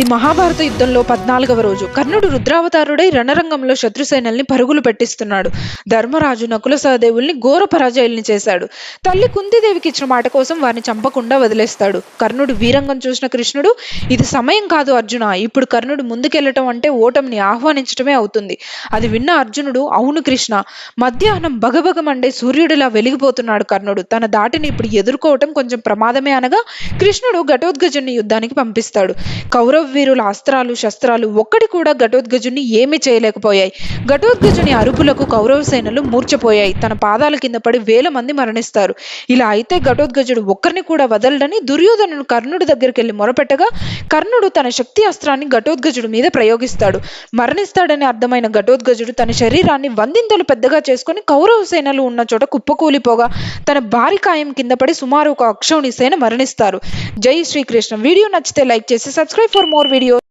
ఇది మహాభారత యుద్ధంలో పద్నాలుగవ రోజు. కర్ణుడు రుద్రావతారుడై రణరంగంలో శత్రుసేనల్ని పరుగులు పెట్టిస్తున్నాడు. ధర్మరాజు నకుల సహదేవుల్ని ఘోర పరాజయాల్ని చేశాడు. తల్లి కుంతిదేవికి ఇచ్చిన మాట కోసం వారిని చంపకుండా వదిలేస్తాడు. కర్ణుడు వీరంగం చూసిన కృష్ణుడు ఇది సమయం కాదు అర్జున ఇప్పుడు కర్ణుడు ముందుకెళ్ళటం అంటే ఓటమిని ఆహ్వానించటమే అవుతుంది. అది విన్న అర్జునుడు అవును కృష్ణ మధ్యాహ్నం భగభగమండే సూర్యుడిలా వెలిగిపోతున్నాడు కర్ణుడు. తన దాటిని ఇప్పుడు ఎదుర్కోవటం కొంచెం ప్రమాదమే అనగా కృష్ణుడు ఘటోద్గజుని యుద్ధానికి పంపిస్తాడు. కౌరవ వీరుల అస్త్రాలు శస్త్రాలు ఒక్కటి కూడా ఘటోద్గజుని ఏమీ చేయలేకపోయాయి. ఘటోద్గజుని అరుపులకు కౌరవ సేనలు మూర్చపోయాయి తన పాదాల కింద పడి వేల మంది మరణిస్తారు. ఇలా అయితే ఘటోద్గజుడు ఒక్కరిని కూడా వదలడని దుర్యోధనుడు కర్ణుడి దగ్గరికి వెళ్ళి మొరపెట్టగా కర్ణుడు తన శక్తి అస్త్రాన్ని ఘటోద్గజుడి మీద ప్రయోగిస్తాడు. మరణిస్తాడని అర్థమైన ఘటోద్గజుడు తన శరీరాన్ని వందింతలు పెద్దగా చేసుకుని కౌరవ సేనలు ఉన్న చోట కుప్పకూలిపోగా తన భారీ కాయం కింద పడి సుమారు ఒక అక్షౌణి సేన మరణిస్తారు. జై శ్రీకృష్ణ. వీడియో నచ్చితే లైక్ చేసి సబ్స్క్రైబ్ ఫర్ more videos.